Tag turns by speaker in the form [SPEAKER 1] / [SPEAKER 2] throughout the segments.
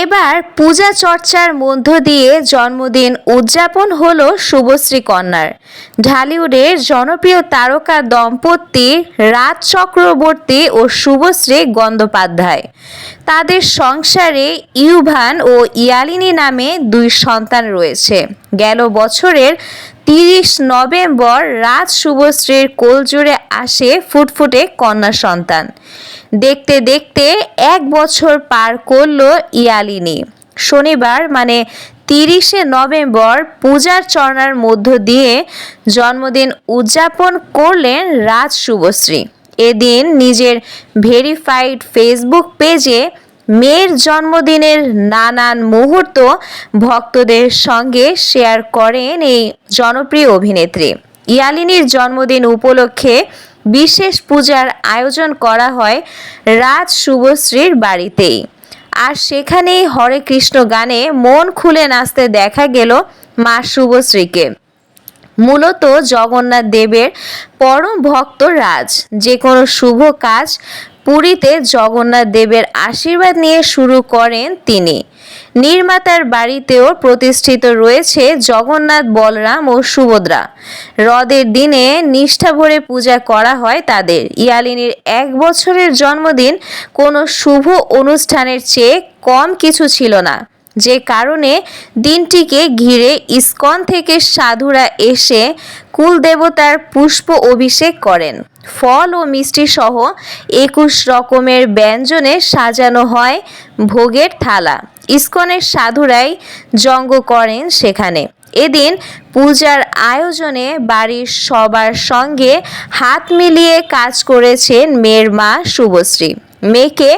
[SPEAKER 1] এবার পূজা চর্চার মধ্য দিয়ে জন্মদিন উদযাপন হল শুভশ্রী কন্যার। ঢালিউডের জনপ্রিয় তারকা দম্পতি রাজ চক্রবর্তী ও শুভশ্রী গঙ্গোপাধ্যায় তাদের সংসারে ইউভান ও ইয়ালিনী নামে দুই সন্তান রয়েছে। গেল বছরের তিরিশ নভেম্বর রাজ শুভশ্রীর কোলজুড়ে আসে ফুটফুটে কন্যা সন্তান। দেখতে দেখতে এক বছর পার করল ইয়ালিনী। শনিবার মানে তিরিশে নভেম্বর, পূজার চরণার মধ্য দিয়ে জন্মদিন উদযাপন করলেন রাজ শুভশ্রী। এদিন নিজের ভেরিফাইড ফেসবুক পেজে মেয়ের জন্মদিনের নানান মুহূর্ত ভক্তদের সঙ্গে শেয়ার করেন এই জনপ্রিয় অভিনেত্রী। ইয়ালিনীর জন্মদিন উপলক্ষে বিশেষ পূজার আয়োজন করা হয় রাজ শুভশ্রীর বাড়িতেই। আর সেখানেই হরে কৃষ্ণ গানে মন খুলে নাচতে দেখা গেল মা শুভশ্রীকে। মূলত জগন্নাথ দেবের পরম ভক্ত রাজ। যে কোনো শুভ কাজ পুরীতে জগন্নাথ দেবের আশীর্বাদ নিয়ে শুরু করেন তিনি। নির্মাতার বাড়িতেও প্রতিষ্ঠিত রয়েছে জগন্নাথ, বলরাম ও সুভদ্রা। হ্রদের দিনে নিষ্ঠা ভরে পূজা করা হয় তাদের। ইয়ালিনীর এক বছরের জন্মদিন কোনো শুভ অনুষ্ঠানের চেয়ে কম কিছু ছিল না। যে কারণে দিনটিকে ঘিরে ইস্কন থেকে সাধুরা এসে কুলদেবতার পুষ্প অভিষেক করেন। ফল ও মিষ্টি সহ একুশ রকমের ব্যঞ্জনে সাজানো হয় ভোগের থালা। ইস্কনের সাধুরাই জঙ্গ করেন সেখানে। এদিন পূজার আয়োজনে বাড়ির সবার সঙ্গে হাত মিলিয়ে কাজ করেছেন মেয়ের মা শুভশ্রী। মেয়েকে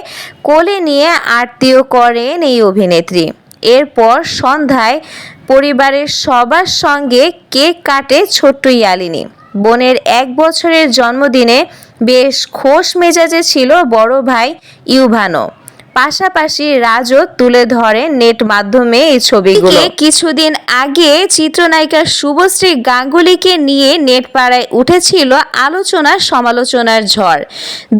[SPEAKER 1] কোলে নিয়ে আরতিও করেন এই অভিনেত্রী। এরপর সন্ধ্যায় পরিবারের সবার সঙ্গে কেক কাটে ছোট্ট ইয়ালিনী। বোনের এক বছরের জন্মদিনে বেশ খোশ মেজাজে ছিল বড় ভাই ইউভানো পাশাপাশি রাজও তুলে ধরে নেট মাধ্যমে এই ছবিগুলো। কিছুদিন আগে চিত্রনায়িকা শুভশ্রী গাঙ্গুলিকে নিয়ে নেট পাড়ায় উঠেছিল আলোচনা সমালোচনার ঝড়।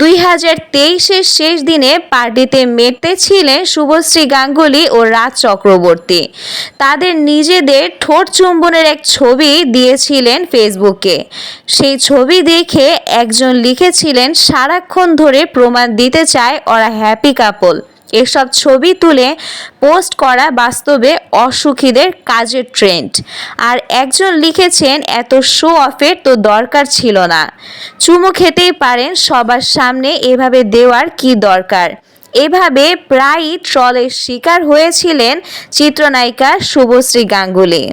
[SPEAKER 1] দুই হাজার তেইশের শেষ দিনে পার্টিতে মেতেছিলেন শুভশ্রী গাঙ্গুলি ও রাজ চক্রবর্তী। তাদের নিজেদের ঠোঁট চুম্বনের এক ছবি দিয়েছিলেন ফেসবুকে। সেই ছবি দেখে একজন লিখেছিলেন, সারাক্ষণ ধরে প্রমাণ দিতে চায় ওরা হ্যাপি কাপল। এসব ছবি তুলে পোস্ট করা বাস্তবে অসুখীদের কাজের ট্রেন্ড আর একজন লিখেছেন, এত শো অফের তো দরকার ছিল না। চুমু খেতেই পারেন, সবার সামনে এভাবে দেওয়ার কি দরকার? এভাবে প্রায়ই ট্রলের শিকার হয়েছিলেন চিত্রনায়িকা শুভশ্রী গাঙ্গুলি।